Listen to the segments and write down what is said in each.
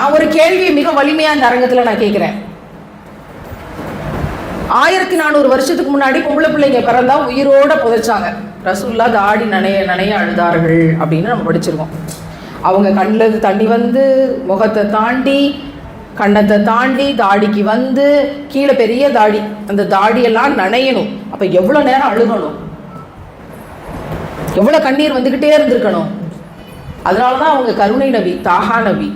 நான் ஒரு கேள்வியை மிக வலிமையா இந்த அரங்கத்தில் நான் கேட்குறேன் ஆயிரத்தி நானூறு வருஷத்துக்கு முன்னாடி பொம்பளை பிள்ளைங்க பிறந்தா உயிரோட புதைச்சாங்க. ரசூல்லா தாடி நனைய நனைய அழுதார்கள் அப்படின்னு நம்ம படிச்சிருக்கோம். அவங்க கண்ணில் தண்ணி வந்து முகத்தை தாண்டி கண்ணத்தை தாண்டி தாடிக்கு வந்து கீழே பெரிய தாடி. அந்த தாடியெல்லாம் நனையணும். அப்போ எவ்வளோ நேரம் அழுகணும்? எவ்வளோ கண்ணீர் வந்துக்கிட்டே இருந்திருக்கணும்? அதனால தான் அவங்க கருணை நபி தாகா நபி.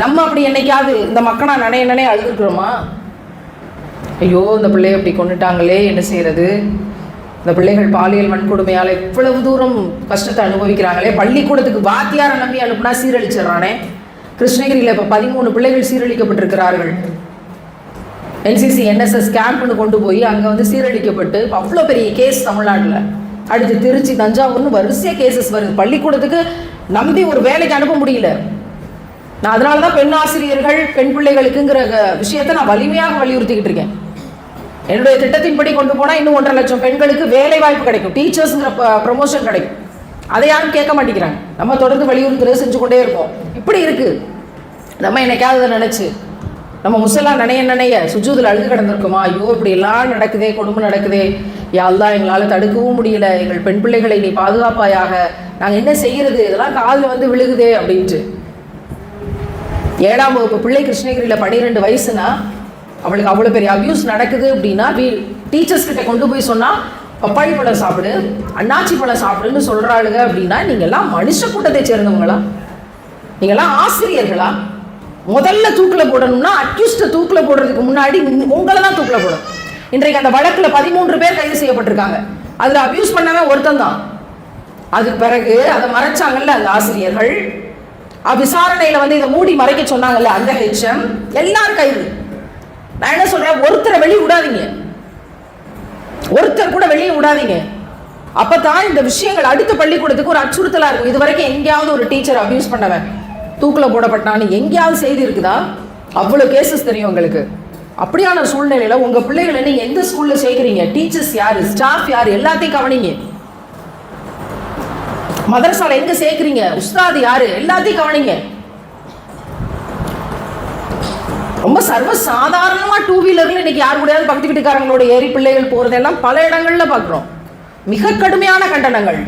நம்ம அப்படி என்னைக்காவது இந்த மக்கனா நனைய நனைய அழுதுருக்குறோமா? ஐயோ இந்த பிள்ளைய அப்படி கொண்டுட்டாங்களே என்ன செய்கிறது இந்த பிள்ளைகள் பாலியல் வன்கொடுமையால் இவ்வளவு தூரம் கஷ்டத்தை அனுபவிக்கிறாங்களே. பள்ளிக்கூடத்துக்கு வாத்தியாரை நம்பி அனுப்புனா சீரழிச்சிடுறானே. கிருஷ்ணகிரியில் இப்போ பதிமூணு பிள்ளைகள் சீரழிக்கப்பட்டிருக்கிறார்கள். என்சிசி என்எஸ்எஸ் கேம்ப்னு கொண்டு போய் அங்கே வந்து சீரழிக்கப்பட்டு அவ்வளோ பெரிய கேஸ் தமிழ்நாட்டில். அடுத்து திருச்சி தஞ்சாவூர்னு வரிசையாக கேசஸ் வருது. பள்ளிக்கூடத்துக்கு நம்பி ஒரு வேலைக்கு அனுப்ப முடியல. நான் அதனால தான் பெண் ஆசிரியர்கள் பெண் பிள்ளைகளுக்குங்கிற க- விஷயத்தை நான் வலிமையாக வலியுறுத்திக்கிட்டு இருக்கேன். என்னுடைய திட்டத்தின்படி கொண்டு போனால் இன்னும் ஒன்றரை லட்சம் பெண்களுக்கு வேலை வாய்ப்பு கிடைக்கும். டீச்சர்ஸுங்கிற ப்ரொமோஷன் கிடைக்கும். அதை யாரும் கேட்க மாட்டேங்கிறாங்க. நம்ம தொடர்ந்து வலியுறுத்துறது செஞ்சு கொண்டே இருக்கோம் இப்படி இருக்கு. நம்ம என்னைக்காவது நினச்சி நினைச்சு நம்ம முசலாம் நினைய நினைய சுஜூதில் அழுது கிடந்திருக்குமா? ஐயோ இப்படி எல்லாம் நடக்குதே கொடுமை நடக்குதே. யாழ்தான் எங்களால் தடுக்கவும் முடியல. எங்கள் பெண் பிள்ளைகளை நீ பாதுகாப்பாயாக. நாங்கள் என்ன செய்யறது? இதெல்லாம் காதில் வந்து விழுகுதே அப்படின்ட்டு. ஏழாம் வகுப்பு பிள்ளை கிருஷ்ணகிரியில் பன்னிரெண்டு வயசுனா அவளுக்கு அவ்வளோ பெரிய அபியூஸ் நடக்குது அப்படின்னா வீ டீச்சர்ஸ் கிட்ட கொண்டு போய் சொன்னால் பப்பாளி பழம் சாப்பிடு அண்ணாச்சி பழம் சாப்பிடுன்னு சொல்கிறாளுங்க அப்படின்னா நீங்கள்லாம் மனுஷ கூட்டத்தை சேர்ந்தவங்களா? நீங்கள்லாம் ஆசிரியர்களா? முதல்ல தூக்கில் போடணும்னா அக்யூஸ்டை தூக்கில் போடுறதுக்கு முன்னாடி உங்களை தான் தூக்கில் போடணும். இன்றைக்கு அந்த வழக்கில் பதிமூன்று பேர் கைது செய்யப்பட்டிருக்காங்க. அதில் அப்யூஸ் பண்ணவே ஒருத்தன் தான். அதுக்கு பிறகு அதை மறைச்சாங்கல்ல அந்த ஆசிரியர்கள். விசாரணையில வந்து இதை மூடி மறைக்க சொன்னாங்கல்ல அந்த ஹெச்எம்? எல்லாரும் கைது நான் என்ன சொல்றேன்? ஒருத்தரை வெளியே விடாதீங்க. ஒருத்தர் கூட வெளியே விடாதீங்க. அப்பதான் இந்த விஷயங்கள் அடுத்த பள்ளிக்கூடத்துக்கு ஒரு அச்சுறுத்தலா இருக்கும். இது வரைக்கும் எங்கேயாவது ஒரு டீச்சர் அபியூஸ் பண்ணவன். தூக்கில் போடப்பட்டான்னு எங்கேயாவது செய்தி இருக்குதா? அவ்வளோ கேசஸ் தெரியும் உங்களுக்கு. அப்படியான சூழ்நிலையில உங்க பிள்ளைகளை நீங்கள் எந்த ஸ்கூல்ல சேர்க்குறீங்க? டீச்சர்ஸ் யாரு? ஸ்டாஃப் யாரு? எல்லாத்தையும் கவனிங்க. மதரசால எங்க சேர்க்குறீங்க? உஸ்தாது யாரு? எல்லாத்தையும் கவனிங்க. ரொம்ப சர்வ சாதாரணமா டூ வீலர்ல இன்னைக்கு யார் கூடயாவது பக்கத்து வீட்டுக்காரங்களோட ஏறி பிள்ளைகள் போறதெல்லாம் பல இடங்கள்ல பார்க்குறோம். மிக கடுமையான கண்டனங்கள்.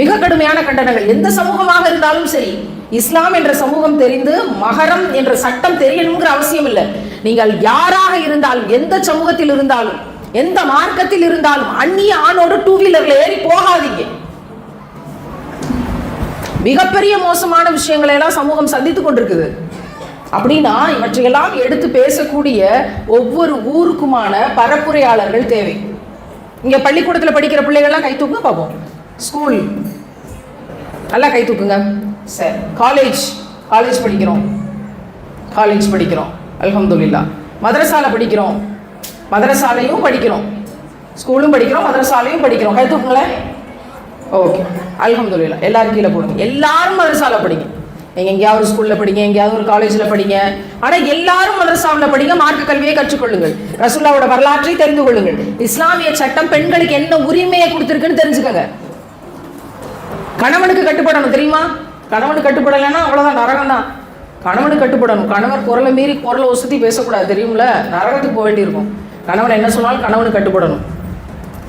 மிக கடுமையான கண்டனங்கள். எந்த சமூகமாக இருந்தாலும் சரி இஸ்லாம் என்ற சமூகம் தெரிந்து மகரம் என்ற சட்டம் தெரியணுங்கிற அவசியம் இல்லை. நீங்கள் யாராக இருந்தாலும் எந்த சமூகத்தில் இருந்தாலும் எந்த மார்க்கத்தில் இருந்தாலும் அந்நிய ஆணோடு டூ வீலர்ல ஏறி போகாதீங்க. மிகப்பெரிய மோசமான விஷயங்களை எல்லாம் சமூகம் சந்தித்துக் கொண்டிருக்குது. அப்படின்னா இவற்றையெல்லாம் எடுத்து பேசக்கூடிய ஒவ்வொரு ஊருக்குமான பரப்புரையாளர்கள் தேவை. இங்க பள்ளிக்கூடத்தில் படிக்கிற பிள்ளைகள்லாம் கை தூக்குங்க பார்ப்போம் ஸ்கூல் நல்லா கை தூக்குங்க. சரி காலேஜ் காலேஜ் படிக்கிறோம். காலேஜ் படிக்கிறோம். அலமதுல்லா மதரசால படிக்கிறோம். மதரசாலையும் படிக்கிறோம். ஸ்கூலும் படிக்கிறோம் மதரசாலையும் படிக்கிறோம். கை தூக்குங்களேன் ஓகே அல்ஹம்துலில்லா. எல்லாரும் கீழே போடுங்க. எல்லாரும் மதரசால படிங்க. நீங்கள் எங்கேயாவது ஒரு ஸ்கூலில் படிங்க எங்கேயாவது ஒரு காலேஜில் படிங்க. ஆனால் எல்லாரும் மதரசாவில் படிங்க. மார்க்க கல்வியை கற்றுக்கொள்ளுங்கள். ரசுல்லாவோட வரலாற்றை தெரிந்து கொள்ளுங்கள். இஸ்லாமிய சட்டம் பெண்களுக்கு என்ன உரிமையை கொடுத்துருக்குன்னு தெரிஞ்சுக்கோங்க. கணவனுக்கு கட்டுப்படணும் தெரியுமா? கணவனுக்கு கட்டுப்படலைன்னா அவ்வளோதான் நரகம் தான் கணவனுக்கு கட்டுப்படணும். கணவர் குரலை மீறி குரலை ஒசத்தி பேசக்கூடாது தெரியும்ல? நரகத்துக்கு போக வேண்டியிருக்கும். கணவன் என்ன சொன்னாலும் கணவனுக்கு கட்டுப்படணும்.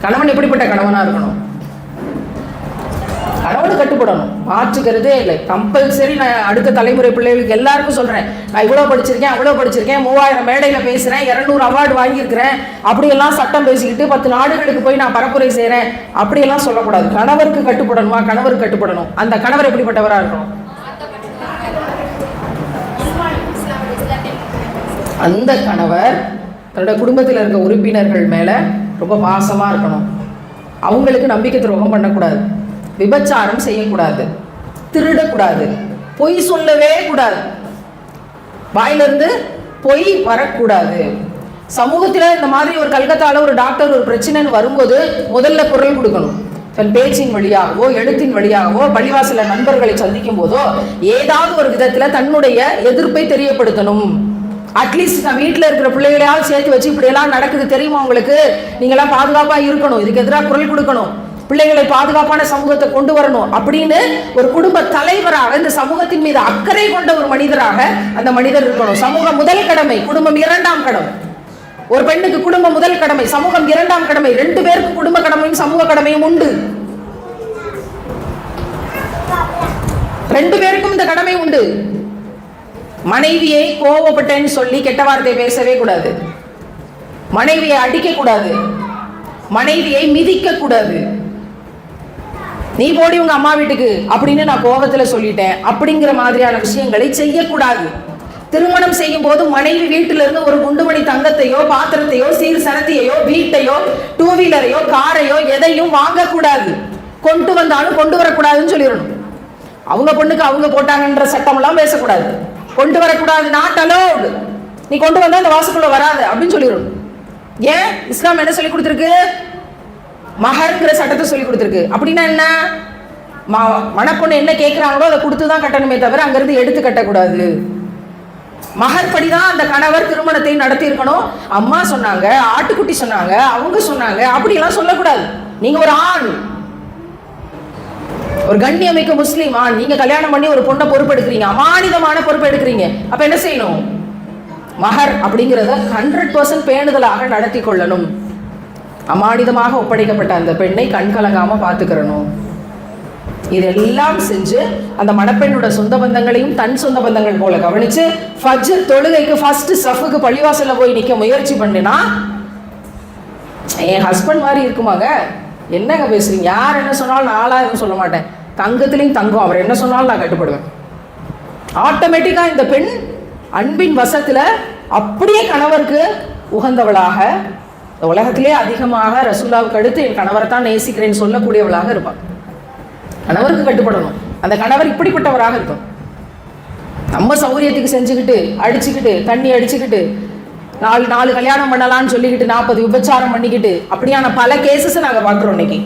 கணவன் எப்படிப்பட்ட கணவனாக இருக்கணும்? கணவனுக்கு கட்டுப்படணும். மாற்றுக்கிறதே இல்லை. கம்பல்சரி நான் அடுத்த தலைமுறை பிள்ளைகளுக்கு எல்லாருக்கும் சொல்கிறேன் நான் இவ்வளோ படிச்சிருக்கேன் அவ்வளோ படிச்சிருக்கேன் மூவாயிரம் மேடையில் பேசுகிறேன் இரநூறு அவார்டு வாங்கியிருக்கிறேன். அப்படியெல்லாம் சட்டம் பேசிக்கிட்டு பத்து நாடுகளுக்கு போய் நான் பரப்புரை செய்கிறேன் அப்படியெல்லாம் சொல்லக்கூடாது. கணவருக்கு கட்டுப்படணுமா? கணவருக்கு கட்டுப்படணும். அந்த கணவர் எப்படிப்பட்டவராக இருக்கணும்? அந்த கணவர் தன்னோட குடும்பத்தில் இருக்க உறுப்பினர்கள் மேலே ரொம்ப பாசமாக இருக்கணும். அவங்களுக்கு நம்பிக்கை துரோகம் பண்ணக்கூடாது. விபச்சாரம் செய்யக்கூடாது. திருடக்கூடாது. பொய் சொல்லவே கூடாது. வாயிலிருந்து பொய் வரக்கூடாது. சமூகத்தில் இந்த மாதிரி ஒரு கல்கத்தால ஒரு டாக்டர் ஒரு பிரச்சனைன்னு வரும்போது முதல்ல குரல் கொடுக்கணும். தன் பேச்சின் வழியாகவோ எழுத்தின் வழியாகவோ பள்ளிவாசல நண்பர்களை சந்திக்கும் போதோ ஏதாவது ஒரு விதத்தில் தன்னுடைய எதிர்ப்பை தெரியப்படுத்தணும். அட்லீஸ்ட் நான் வீட்டில் இருக்கிற பிள்ளைகளையாவது சேர்த்து வச்சு இப்படியெல்லாம் நடக்குது தெரியுமா உங்களுக்கு? நீங்களாம் பாதுகாப்பாக இருக்கணும். இதுக்கு எதிராக குரல் கொடுக்கணும். பிள்ளைகளை பாதுகாப்பான சமூகத்தை கொண்டு வரணும் அப்படின்னு ஒரு குடும்ப தலைவராக இந்த சமூகத்தின் மீது அக்கறை கொண்ட ஒரு மனிதராக அந்த மனிதர் இருக்கணும். சமூகம் முதல் கடமை குடும்பம் இரண்டாம் கடமை. ஒரு பெண்ணுக்கு குடும்பம் முதல் கடமை சமூகம் இரண்டாம் கடமை. ரெண்டு பேருக்கு குடும்ப கடமையும் சமூக கடமையும் உண்டு. ரெண்டு பேருக்கும் இந்த கடமை உண்டு. மனைவியை கோவப்பட்டேன்னு சொல்லி கெட்ட வார்த்தை பேசவே கூடாது. மனைவியை அடிக்க கூடாது மனைவியை மிதிக்க கூடாது நீ போடி உங்க அம்மா வீட்டுக்கு அப்படின்னு நான் கோபத்துல சொல்லிட்டேன். அப்படிங்கிற மாதிரியான விஷயங்களை செய்யக்கூடாது. திருமணம் செய்யும் போது மனைவி வீட்டிலிருந்து ஒரு குண்டுமணி தங்கத்தையோ பாத்திரத்தையோ சீர் சனத்தையோ வீட்டையோ டூ வீலரையோ காரையோ எதையும் வாங்கக்கூடாது. கொண்டு வந்தாலும் கொண்டு வரக்கூடாதுன்னு சொல்லிடணும். அவங்க பொண்ணுக்கு அவங்க போட்டாங்கன்ற சட்டமெல்லாம் பேசக்கூடாது. கொண்டு வரக்கூடாது நாட் அலோடு நீ கொண்டு வந்தா இந்த வாசுக்குள்ள வராது அப்படின்னு சொல்லிடணும் ஏன்? இஸ்லாம் என்ன சொல்லி கொடுத்துருக்கு? மகருங்கிற சட்டத்தை சொல்லி கொடுத்துருக்கு. அப்படின்னா என்ன? மணப்பொண்ணு என்ன கேட்குறாங்களோ அதை கொடுத்து தான் கட்டணுமே தவிர அங்கேருந்து எடுத்து கட்டக்கூடாது. மகர்படி தான் அந்த கணவர் திருமணத்தை நடத்தி இருக்கணும் அம்மா சொன்னாங்க ஆட்டுக்குட்டி சொன்னாங்க அவங்க சொன்னாங்க அப்படிலாம் சொல்லக்கூடாது. நீங்க ஒரு ஆண். ஒரு கண்ணியமிக்க முஸ்லீம் ஆண் நீங்க கல்யாணம் பண்ணி ஒரு பொண்ணை பொறுப்பெடுக்கிறீங்க அமானிதமான பொறுப்பு எடுக்கிறீங்க அப்ப என்ன செய்யணும்? மகர் அப்படிங்கிறத ஹண்ட்ரட் பர்சன்ட் பேணுதலாக நடத்தி கொள்ளணும். அமானிதமாக ஒப்படைக்கப்பட்ட அந்த பெண்ணை கண்கலங்காம பார்த்துக்கிறணும். இதெல்லாம் செஞ்சு அந்த மணப்பெண்ணோட சொந்த பந்தங்களையும் தன் சொந்த பந்தங்கள் போல கவனிச்சு ஃபஜ்ர் தொழுகைக்கு ஃபர்ஸ்ட் சஃபுக்கு பள்ளிவாசல்ல போய் நிற்க முயற்சி பண்ணினா என் ஹஸ்பண்ட் மாதிரி இருக்குமாங்க? என்னங்க பேசுறீங்க? யார் என்ன சொன்னாலும் நாளாக எதுவும் சொல்ல மாட்டேன். தங்கத்திலையும் தங்கம். அவர் என்ன சொன்னாலும் நான் கட்டுப்படுவேன். ஆட்டோமேட்டிக்காக இந்த பெண் அன்பின் வசத்தில் அப்படியே கணவருக்கு உகந்தவளாக உலகத்திலே அதிகமாக ரசூலாவுக்கு அடுத்து என் கணவரை தான் நேசிக்கிறேன்னு சொல்லக்கூடியவளாக இருப்பாள் கணவருக்கு கட்டுப்படணும். அந்த கணவர் இப்படிப்பட்டவராக இருக்கும். நம்ம சௌகரியத்துக்கு செஞ்சுக்கிட்டு அடிச்சுக்கிட்டு தண்ணி அடிச்சுக்கிட்டு நாலு நாலு கல்யாணம் பண்ணலாம்னு சொல்லிக்கிட்டு நாற்பது விபச்சாரம் பண்ணிக்கிட்டு அப்படியான பல கேசஸை நாங்கள் பார்க்குறோம் இன்னைக்கு.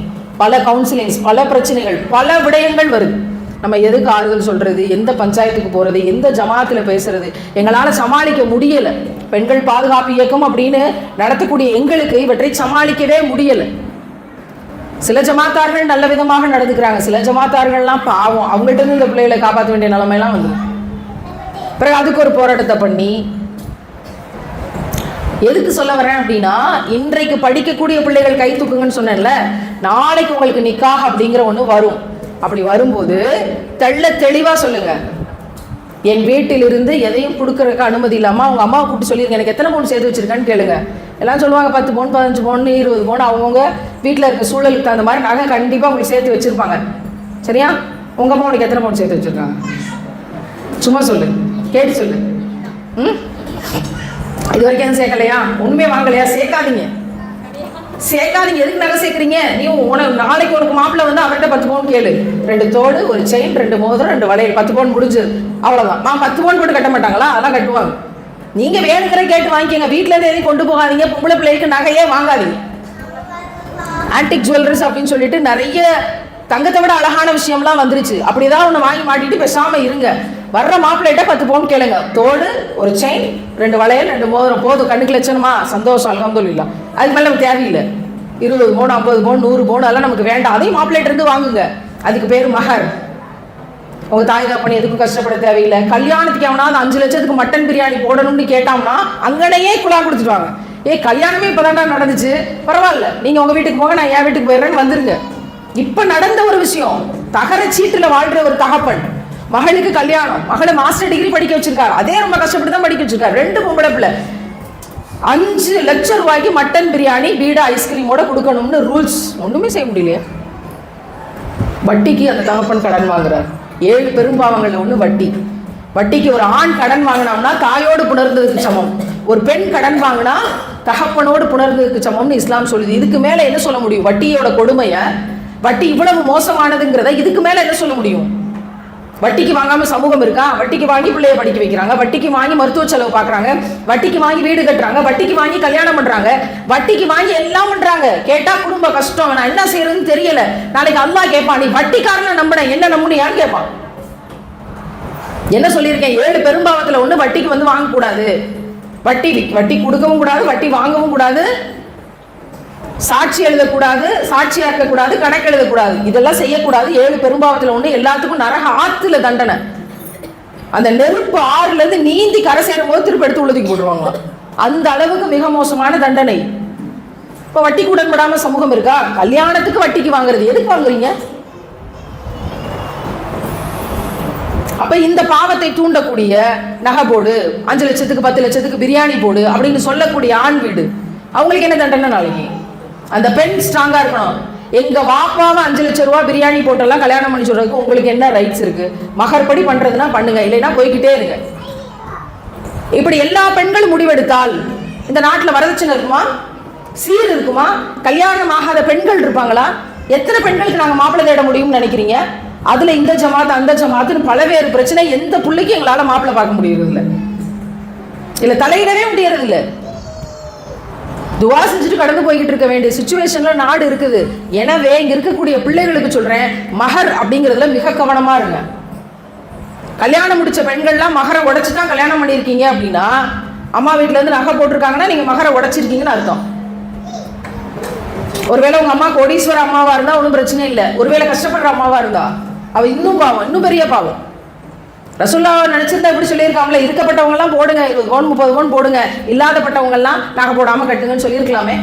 பல கவுன்சிலிங்ஸ் பல பிரச்சனைகள் பல விடயங்கள் வருது. நம்ம எதுக்கு ஆறுதல் சொல்கிறது எந்த பஞ்சாயத்துக்கு போகிறது எந்த ஜமாத்தில் பேசுறது? எங்களால் சமாளிக்க முடியலை. பெண்கள் பாதுகாப்பு இயக்கம் அப்படின்னு நடத்தக்கூடிய எங்களுக்கு இவற்றை சமாளிக்கவே முடியலை. சில ஜமாத்தார்கள் நல்ல விதமாக நடந்துக்கிறாங்க. சில ஜமாத்தார்கள்லாம் பாவம். அவங்கள்ட்ட இருந்து இந்த பிள்ளைகளை காப்பாற்ற வேண்டிய நிலைமையெல்லாம் வந்து பிறகு அதுக்கு ஒரு போராட்டத்தை பண்ணி எதுக்கு சொல்ல வரேன் அப்படின்னா இன்றைக்கு படிக்கக்கூடிய பிள்ளைகள் கை தூக்குங்கன்னு சொன்னேன்ல நாளைக்கு உங்களுக்கு நிக்காக அப்படிங்கிற ஒன்று வரும். அப்படி வரும்போது தெள்ள தெளிவாக சொல்லுங்க. என் வீட்டிலிருந்து எதையும் கொடுக்கறதுக்கு அனுமதி இல்லாமல் அவங்க அம்மாவை கூப்பிட்டு சொல்லியிருங்க எனக்கு எத்தனை பவுன் சேர்த்து வச்சிருக்கான்னு கேளுங்க. எல்லாம் சொல்லுவாங்க பத்து பவுன் பதினஞ்சு பவுன் இருபது பவுன் அவங்கவுங்க வீட்டில் இருக்க சூழலுக்கு தகுந்த மாதிரி நகை கண்டிப்பாக உங்களுக்கு சேர்த்து வச்சிருப்பாங்க. சரியா? உங்கள் அம்மா உனக்கு எத்தனை பவுன் சேர்த்து வச்சிருக்காங்க? சும்மா சொல்லு. கேட்டு சொல்லு. ம்? இது வரைக்கும் எதுவும் சேர்க்கலையா? உண்மையை வாங்கலையா? சேர்க்காதீங்க. சேர்க்காதீங்க. எதுக்கு நகை சேர்க்குறீங்க? நீ உனக்கு நாளைக்கு உனக்கு மாப்பிள்ளை வந்து அவர்கிட்ட பத்து பவுன் கேளு. ரெண்டு தோடு ஒரு செயின் ரெண்டு மோதிரம் ரெண்டு வளையல். பத்து பவுன் முடிஞ்சு. அவ்வளோதான் மா பத்து பவுன் போட்டு கட்ட மாட்டாங்களா? அதெல்லாம் கட்டுவாங்க. நீங்க வேணுங்கிற கேட்டு வாங்கிக்கோங்க. வீட்டில எதையும் கொண்டு போகாதீங்க. பொம்பளை பிள்ளைக்கு நகையே வாங்காதீங்க. ஆன்டிக் ஜுவல்லர்ஸ் அப்படின்னு சொல்லிட்டு நிறைய தங்கத்தை விட அழகான விஷயம்லாம் வந்துருச்சு. அப்படிதான் ஒன்று வாங்கி மாட்டிட்டு பேசாமல் இருங்க. வர்ற மாப்பிள்ளைகிட்ட பத்து பவுன் கேளுங்க. தோடு ஒரு செயின் ரெண்டு வளையல் ரெண்டு மோதிரம். போதும் கண்ணுக்கு லட்சணமா சந்தோஷம் அலமதுல்லா அதுக்கு மேலே நமக்கு தேவையில்லை. இருபது பவுன் ஐம்பது பவுன் நூறு பவுன் அதெல்லாம் நமக்கு வேண்டாம். அதையும் மாப்பிள்ளைகிட்ட இருந்து வாங்குங்க. அதுக்கு பேர் மகர். உங்க தாய் தப்பனி எதுக்கும் கஷ்டப்பட தேவையில்லை. கல்யாணத்துக்கு எவனாவது அஞ்சு லட்சத்துக்கு மட்டன் பிரியாணி போடணும்னு கேட்டோம்னா அங்கனையே குழா கொடுத்துருவாங்க ஏய் கல்யாணமே இப்பதான்டா நடந்துச்சு. பரவாயில்ல. நீங்க உங்க வீட்டுக்கு போங்க நான் என் வீட்டுக்கு போயிடுறேன்னு வந்துருங்க. இப்ப நடந்த ஒரு விஷயம். தகர சீட்டுல வாழ்ற ஒரு தகப்பன். மகளுக்கு கல்யாணம் மகளை மாஸ்டர் டிகிரி படிக்க வச்சிருக்காரு. அதே ரொம்ப கஷ்டப்பட்டு தான் படிக்க வச்சிருக்காரு. ரெண்டு பொம்பளை பிள்ளை. அஞ்சு லட்ச ரூபாய்க்கு மட்டன் பிரியாணி வீடு ஐஸ்கிரீமோட கொடுக்கணும்னு ரூல்ஸ் ஒன்றுமே செய்ய முடியலையே. வட்டிக்கு அந்த தகப்பன் கடன் வாங்குறார். ஏழு பெரும்பாவங்கள்ல ஒன்று வட்டி. வட்டிக்கு ஒரு ஆண் கடன் வாங்கினோம்னா தாயோடு புணர்ந்ததுக்கு சமம். ஒரு பெண் கடன் வாங்கினா தகப்பனோடு புணர்ந்ததுக்கு சமம்னு இஸ்லாம் சொல்லுது. இதுக்கு மேலே என்ன சொல்ல முடியும்? வட்டியோட கொடுமையை வட்டி இவ்வளவு மோசமானதுங்கிறத இதுக்கு மேலே என்ன சொல்ல முடியும்? வட்டிக்கு வாங்காம சமூகம் இருக்கா? வட்டிக்கு வாங்கி பிள்ளைய படிக்க வைக்கிறாங்க. வட்டிக்கு வாங்கி மருத்துவ செலவு பாக்குறாங்க. வட்டிக்கு வாங்கி வீடு கட்டுறாங்க. வட்டிக்கு வாங்கி கல்யாணம் பண்றாங்க. வட்டிக்கு வாங்கி எல்லாம் பண்றாங்க. கேட்டா குடும்ப கஷ்டம். நான் என்ன செய்யறதுன்னு தெரியல. நாளைக்கு அல்லா கேட்பான் நீ வட்டிக்காரனை நம்பின. என்ன நம்புன்னு யார் கேட்பான் என்ன சொல்லியிருக்கேன்? ஏழு பெரும்பாவத்துல ஒண்ணு வட்டிக்கு வந்து வாங்கக்கூடாது. வட்டி வட்டி கொடுக்கவும் கூடாது வட்டி வாங்கவும் கூடாது. சாட்சி எழுதக்கூடாது சாட்சி ஆக்கக்கூடாது கணக்கு எழுதக்கூடாது இதெல்லாம் செய்யக்கூடாது. ஏழு பெரும்பாவத்தில் ஒன்று எல்லாத்துக்கும் நரக ஆத்துல தண்டனை. அந்த நெருப்பு ஆறுலேருந்து நீந்தி கரை சேரும் போது திருப்பி எடுத்து உள்ளதுக்கு போட்டுருவாங்க அந்த அளவுக்கு மிக மோசமான தண்டனை. இப்போ வட்டிக்கு உடன்படாம சமூகம் இருக்கா? கல்யாணத்துக்கு வட்டிக்கு வாங்குறது. எதுக்கு வாங்குறீங்க? அப்ப இந்த பாவத்தை தூண்டக்கூடிய நகை போடு அஞ்சு லட்சத்துக்கு பத்து லட்சத்துக்கு பிரியாணி போடு அப்படின்னு சொல்லக்கூடிய ஆண் வீடு. அவங்களுக்கு என்ன தண்டனை நாளைக்கு? அந்த பெண் ஸ்ட்ராங்கா இருக்கணும். எங்க வாப்பாவை அஞ்சு லட்சம் ரூபா பிரியாணி போட்டெல்லாம் கல்யாணம் பண்ணி சொல்றதுக்கு உங்களுக்கு என்ன ரைட்ஸ் இருக்கு? மகர்படி பண்றதுன்னா பண்ணுங்க இல்லைன்னா போய்கிட்டே இருங்க. இப்படி எல்லா பெண்களும் முடிவெடுத்தால் இந்த நாட்டில் வரதட்சணை இருக்குமா? சீர் இருக்குமா? கல்யாணம் ஆகாத பெண்கள் இருப்பாங்களா? எத்தனை பெண்களுக்கு நாங்கள் மாப்பிள்ளை தேட முடியும்னு நினைக்கிறீங்க? அதுல இந்த ஜமாத் அந்த ஜமாத்துன்னு பலவேறு பிரச்சனை எந்த பிள்ளைக்கும் எங்களால் மாப்பிள்ளை பார்க்க முடியறது இல்லை தலையிடவே முடியறது துவா செஞ்சுட்டு கடந்து போய்கிட்டு இருக்க வேண்டிய சுச்சுவேஷன்ல நாடு இருக்குது. எனவே இங்க இருக்கக்கூடிய பிள்ளைகளுக்கு சொல்றேன் மகர் அப்படிங்கிறதுல மிக கவனமா இருங்க. கல்யாணம் முடிச்ச பெண்கள்லாம் மகரை உடைச்சு தான் கல்யாணம் பண்ணியிருக்கீங்க அப்படின்னா அம்மா வீட்ல இருந்து நகை போட்டிருக்காங்கன்னா நீங்க மகரை உடைச்சிருக்கீங்கன்னு அர்த்தம். ஒருவேளை உங்க அம்மா கோடீஸ்வர அம்மாவா இருந்தா ஒன்றும் பிரச்சனை இல்லை. ஒருவேளை கஷ்டப்படுற அம்மாவா இருந்தா அவ இன்னும் பாவம் இன்னும் பெரிய பாவம். ரசுல்லா நினைச்சிருந்தா இப்படி சொல்லியிருக்காங்களே இருக்கப்பட்டவங்கலாம் போடுங்க இருபது கோன் முப்பது பவுன் போடுங்க இல்லாதப்பட்டவங்கலாம் நகை போடாம கட்டுங்கன்னு சொல்லியிருக்கலாமே.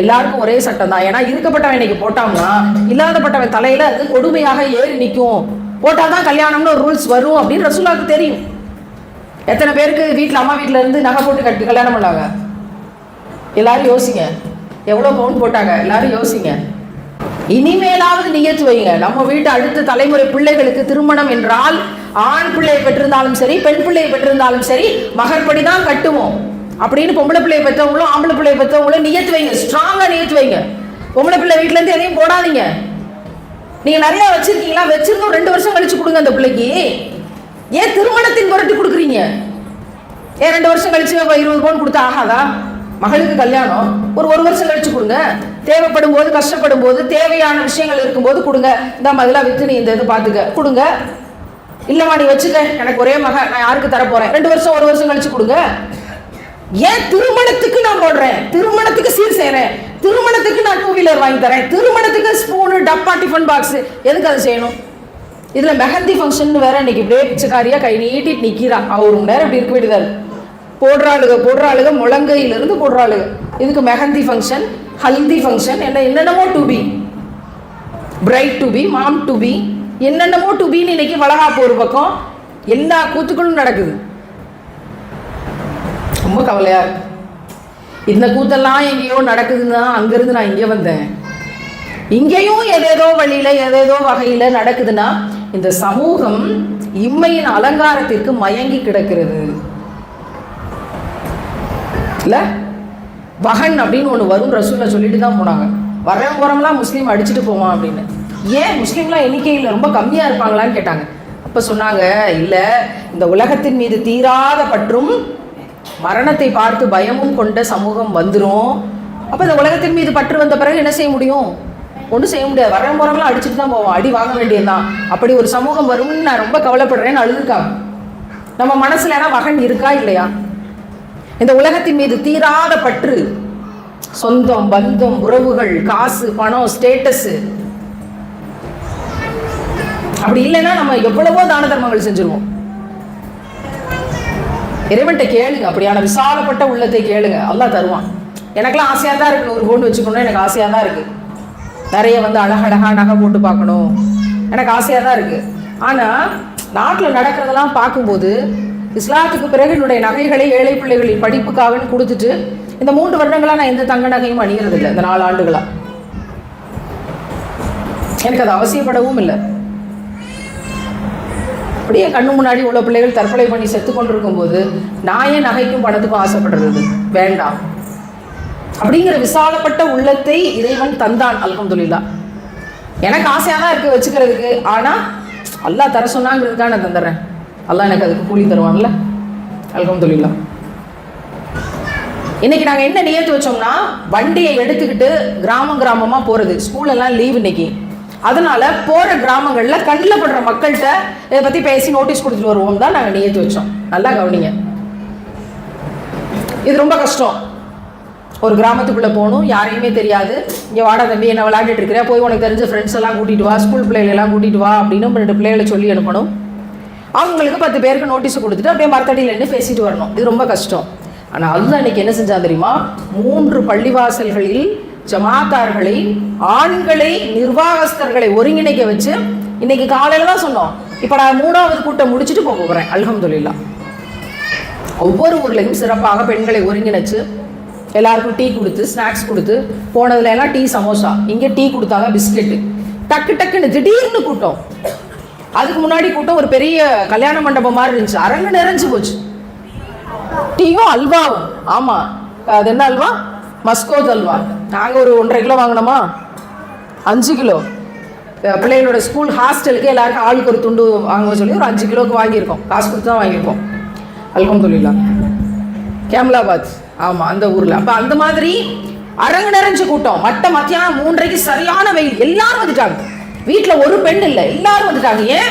எல்லாருக்கும் ஒரே சட்டம் தான். ஏன்னா இருக்கப்பட்டவன் இன்னைக்கு போட்டான்னா இல்லாதப்பட்டவன் தலையில அது கொடுமையாக ஏறி நிற்கும். போட்டாதான் கல்யாணம்னு ஒரு ரூல்ஸ் வரும் அப்படின்னு ரசுல்லாவுக்கு தெரியும். எத்தனை பேருக்கு வீட்டில் அம்மா வீட்டில் இருந்து நகை போட்டு கட்டி கல்யாணம் பண்ணாங்க? எல்லாரும் யோசிங்க. எவ்வளோ பவுன் போட்டாங்க? எல்லாரும் யோசிங்க. இனிமேலாவது நியத்து வைங்க நம்ம வீட்டு அடுத்த தலைமுறை பிள்ளைகளுக்கு திருமணம் என்றால் ஆண் பிள்ளையை பெற்றிருந்தாலும் சரி பெண் பிள்ளையை பெற்றிருந்தாலும் சரி மகர்படி தான் கட்டுவோம். அப்படின்னு பொம்பளை பிள்ளையை பெற்றவங்களும் ஆம்பளை பிள்ளையை பெற்றவங்களும் நியத்து வைங்க ஸ்ட்ராங்காக நியத்து வைங்க. பொம்பளை பிள்ளை வீட்டுல இருந்து எதையும் போடாதீங்க. நீங்க நிறைய வச்சிருக்கீங்களா? வச்சிருந்தோம் ரெண்டு வருஷம் கழிச்சு கொடுங்க அந்த பிள்ளைக்கு. ஏன் திருமணத்தின் புரட்டி கொடுக்குறீங்க? ஏன் ரெண்டு வருஷம் கழிச்சு இருபது பவுன் கொடுத்தா ஆகாதா? மகளுக்கு கல்யாணம் ஒரு ஒரு வருஷம் கழிச்சு கொடுங்க. தேவைப்படும் போது கஷ்டப்படும் போது தேவையான விஷயங்கள் இருக்கும்போது கொடுங்க. இந்த மாதிரிலாம் வித்து நீ இந்த இது பார்த்துக்க கொடுங்க. இல்லம்மா நீ வச்சுக்க. எனக்கு ஒரே மக நான் யாருக்கு தர போறேன் ரெண்டு வருஷம் ஒரு வருஷம் கழிச்சு கொடுங்க. ஏன் திருமணத்துக்கு நான் போடுறேன்? திருமணத்துக்கு சீர் செய்யறேன். திருமணத்துக்கு நான் டூ வீலர் வாங்கி தரேன். திருமணத்துக்கு ஸ்பூனு டப்பா டிஃபன் பாக்ஸ் எதுக்கு அதை செய்யணும்? இதுல மெஹந்தி ஃபங்க்ஷன் வேற இன்னைக்கு இப்படியே பிச்சைக்காரியா கை நீட்டிட்டு நிக்கிறா அவர் ஒரு நேரம் இப்படி இருக்க வேண்டியதா இருக்கு போடுறாளுக போடுறாளுக முழங்கையில இருந்து போடுறாளுக. இதுக்கு மெஹந்தி ஃபங்க்ஷன் ஹல்தி ஃபங்க்ஷன் என்ன என்னென்னமோ to be bride to be mom to be என்னென்னமோ டு இன்னைக்கு வளகாப்பு ஒரு பக்கம். எல்லா கூத்துக்களும் நடக்குது. ரொம்ப கவலையா இருக்கு. இந்த கூத்தெல்லாம் எங்கேயோ நடக்குதுன்னா அங்கிருந்து நான் இங்கே வந்தேன். இங்கேயும் எதேதோ வழியில் எதேதோ வகையில் நடக்குதுன்னா இந்த சமூகம் இம்மையின் அலங்காரத்திற்கு மயங்கி கிடக்கிறது. இல்லை? வகன் அப்படின்னு ஒன்று வரும் ரசூலை சொல்லிட்டு தான் போனாங்க. வரவன் போறவங்களாம் முஸ்லீம் அடிச்சுட்டு போவான் அப்படின்னு. ஏன் முஸ்லீம்லாம் எண்ணிக்கையில் ரொம்ப கம்மியாக இருப்பாங்களான்னு கேட்டாங்க. அப்போ சொன்னாங்க இல்லை இந்த உலகத்தின் மீது தீராத பற்றும் மரணத்தை பார்த்து பயமும் கொண்ட சமூகம் வந்துடும் அப்போ இந்த உலகத்தின் மீது பற்று வந்த பிறகு என்ன செய்ய முடியும்? ஒன்றும் செய்ய முடியாது. வர போறவங்களாம் அடிச்சுட்டு தான் போவோம். அடி வாங்க வேண்டியதுதான். அப்படி ஒரு சமூகம் வரும்னு நான் ரொம்ப கவலைப்படுறேன்னு அழுதுருக்காங்க நம்ம மனசில் ஏன்னா வகன் இருக்கா இல்லையா? இந்த உலகத்தின் மீது தீராத பற்று. சொந்தம் பந்தம் உறவுகள் காசு பணம் ஸ்டேட்டஸு அப்படி இல்லைன்னா நம்ம எவ்வளவோ தான தர்மங்கள் செஞ்சிருவோம். இறைவன்கிட்ட கேளுங்க அப்படியான விசாலப்பட்ட உள்ளத்தை கேளுங்க. அல்லாஹ் தருவான். எனக்கெல்லாம் ஆசையாக தான் இருக்கு ஒரு ஃபோன் வச்சுக்கணும் எனக்கு ஆசையாக தான் இருக்கு. நிறைய வந்து அழகழகா நகை போட்டு பார்க்கணும். எனக்கு ஆசையாக தான் இருக்கு. ஆனால் நாட்டில் நடக்கிறதெல்லாம் பார்க்கும்போது இஸ்லாத்துக்கு பிறகு என்னுடைய நகைகளை ஏழை பிள்ளைகளின் படிப்புக்காகன்னு கொடுத்துட்டு இந்த மூன்று வருடங்களாக நான் எந்த தங்க நகையும் அணிகிறது இல்லை இந்த நாலு ஆண்டுகளாக எனக்கு அது அவசியப்படவும் இல்லை. அப்படியே கண்ணு முன்னாடி உள்ள பிள்ளைகள் தற்கொலை பண்ணி செத்து கொண்டிருக்கும் போது நான் ஏன் நகைக்கும் பணத்துக்கும் ஆசைப்படுறது. வேண்டாம். அப்படிங்கிற விசாலப்பட்ட உள்ளத்தை இறைவன் தந்தான் அல்ஹம்துலில்லாஹ். எனக்கு ஆசையாக தான் இருக்கு வச்சுக்கிறதுக்கு. ஆனால் அல்லா தர சொன்னாங்கிறதுக்காக நான் தந்துடுறேன் அல்லா எனக்கு அதுக்கு கூலி தருவான்ல. அல்ஹம்துலில்லாஹ். இன்னைக்கு நாங்கள் என்ன நியத்து வச்சோம்னா வண்டியை எடுத்துக்கிட்டு கிராமம் கிராமமாக போகிறது ஸ்கூலெல்லாம் லீவ் இன்னைக்கு. அதனால போகிற கிராமங்களில் கண்ணில் படுற மக்கள்கிட்ட இதை பற்றி பேசி நோட்டீஸ் கொடுத்துட்டு வருவோம் தான் நாங்கள் நியத்து வச்சோம். நல்லா கவனிங்க. இது ரொம்ப கஷ்டம். ஒரு கிராமத்துக்குள்ளே போகணும் யாரையுமே தெரியாது. இங்கே வாடா தம்பி என்ன விளையாண்டுட்டு இருக்கிற? போய் உனக்கு தெரிஞ்ச ஃப்ரெண்ட்ஸ் எல்லாம் கூட்டிகிட்டு வா ஸ்கூல் பிள்ளைகளெல்லாம் கூட்டிகிட்டு வா அப்படின்னு ரெண்டு பிள்ளைகளை சொல்லி அனுப்பணும். அவங்களுக்கு பத்து பேருக்கு நோட்டீஸ் கொடுத்துட்டு அப்படியே மரத்தடியில் நின்று பேசிட்டு வரணும். இது ரொம்ப கஷ்டம். ஆனால் அதுதான் இன்னைக்கு என்ன செஞ்சா தெரியுமா? மூன்று பள்ளிவாசல்களில் ஜமாத்தார்களை ஆண்களை நிர்வாகஸ்தர்களை ஒருங்கிணைக்க வச்சு இன்னைக்கு காலையில தான் சொன்னோம். இப்போ நான் மூணாவது கூட்டம் முடிச்சுட்டு போக போகிறேன் அல்ஹம்துல்லா ஒவ்வொரு ஊர்லேயும் சிறப்பாக பெண்களை ஒருங்கிணைச்சு எல்லாருக்கும் டீ கொடுத்து ஸ்நாக்ஸ் கொடுத்து போனதுல எல்லாம் டீ சமோசா. இங்கே டீ கொடுத்தாங்க பிஸ்கெட்டு. டக்கு டக்குன்னு திடீர்னு கூட்டம். அதுக்கு முன்னாடி கூட்டம் ஒரு பெரிய கல்யாண மண்டபம் மாதிரி இருந்துச்சு. அரங்கு நிறைஞ்சு போச்சு. டீயும் அல்வாவும். ஆமாம் அது என்ன அல்வா? மஸ்கோத் அல்வா. நாங்கள் ஒரு ஒன்றரை கிலோ வாங்கினோமா? அஞ்சு கிலோ. பிள்ளைகளோட ஸ்கூல் ஹாஸ்டலுக்கு எல்லாருக்கும் ஆளுக்கு ஒரு துண்டு வாங்க சொல்லி ஒரு அஞ்சு கிலோக்கு வாங்கியிருக்கோம். காசு கொடுத்து தான் வாங்கியிருக்கோம். அல்ஹம்துலில்லா. கேம்லாபாத். ஆமாம் அந்த ஊரில். அப்போ அந்த மாதிரி அரங்கு நிறைஞ்சு கூட்டம். மட்ட மத்தியானம் மூன்றரைக்கு சரியான வெயில். எல்லாரும் வந்துட்டாங்க. வீட்டில் ஒரு பெண் இல்லை. எல்லாரும் வந்துட்டாங்க. ஏன்?